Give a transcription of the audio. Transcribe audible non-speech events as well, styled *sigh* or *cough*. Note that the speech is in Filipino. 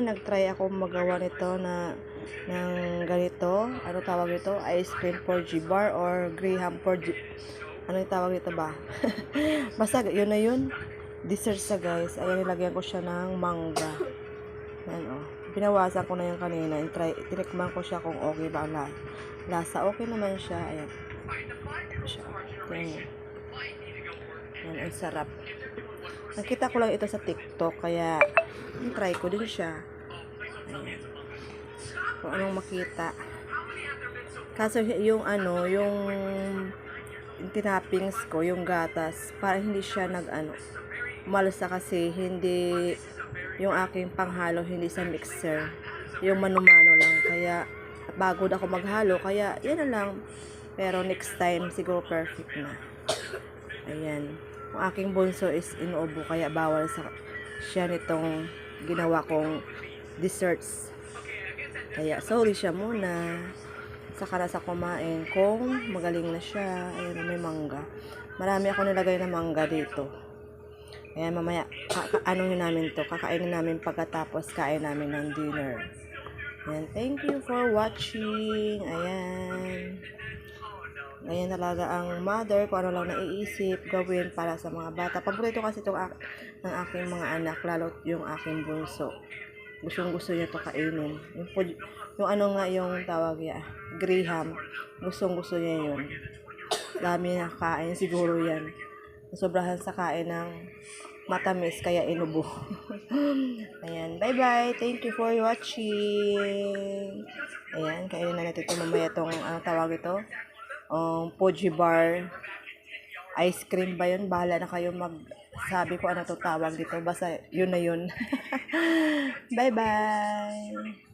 Nagtry ako magawa nito na ng ganito. Ano tawag nito? Ice cream for G-bar or Graham for G... Ano yung tawag nito ba? *laughs* Basta yun na yun. Dessert sa guys. Ayan, nilagyan ko siya ng mangga. Ayan oh. Binawasan ko na yung kanina. Try, tinikman ko siya kung okay ba ang la- lasa. Okay naman siya. Ayan. Ito. Ayan. Ayan, ang sarap. Nakita ko lang ito sa TikTok, kaya try ko din siya. Ayan. Kung anong makita. Kaso yung ano, yung tinappings ko, yung gatas, para hindi siya nag ano, malasa kasi hindi yung aking panghalo hindi sa mixer. Yung mano-mano lang. Kaya bago ako maghalo, kaya yan na lang. Pero next time siguro perfect na. Ayan. Ang aking bunso is inuubo kaya bawal sa siya nitong ginawa kong desserts. Kaya sorry siya muna. Saka na sa kumain kung magaling na siya. Ayan, may mangga. Marami ako nilagay na mangga dito. Ayan, mamaya, ano yun namin to? Kakainin namin pagkatapos kain namin ng dinner. Ayan, thank you for watching. Ayan. Ganyan talaga ang mother, kung ano lang naiisip, gawin para sa mga bata. Paborito kasi itong ng aking mga anak, lalo yung aking bunso. Gustong gusto niya ito kainin. Yung, yung ano nga yung tawag niya, Graham. Gustong gusto niya yun. Dami na kain, siguro yan. Sobrahan sa kain ng matamis, kaya inubo. *laughs* Ayan, bye-bye. Thank you for watching. Ayan, kainin na natin ito mamaya itong, ano tawag ito? Um, Poji Bar ice cream ba yun? Bahala na kayo magsabi ko ano to tawag dito. Basta yun na yun. *laughs* Bye-bye!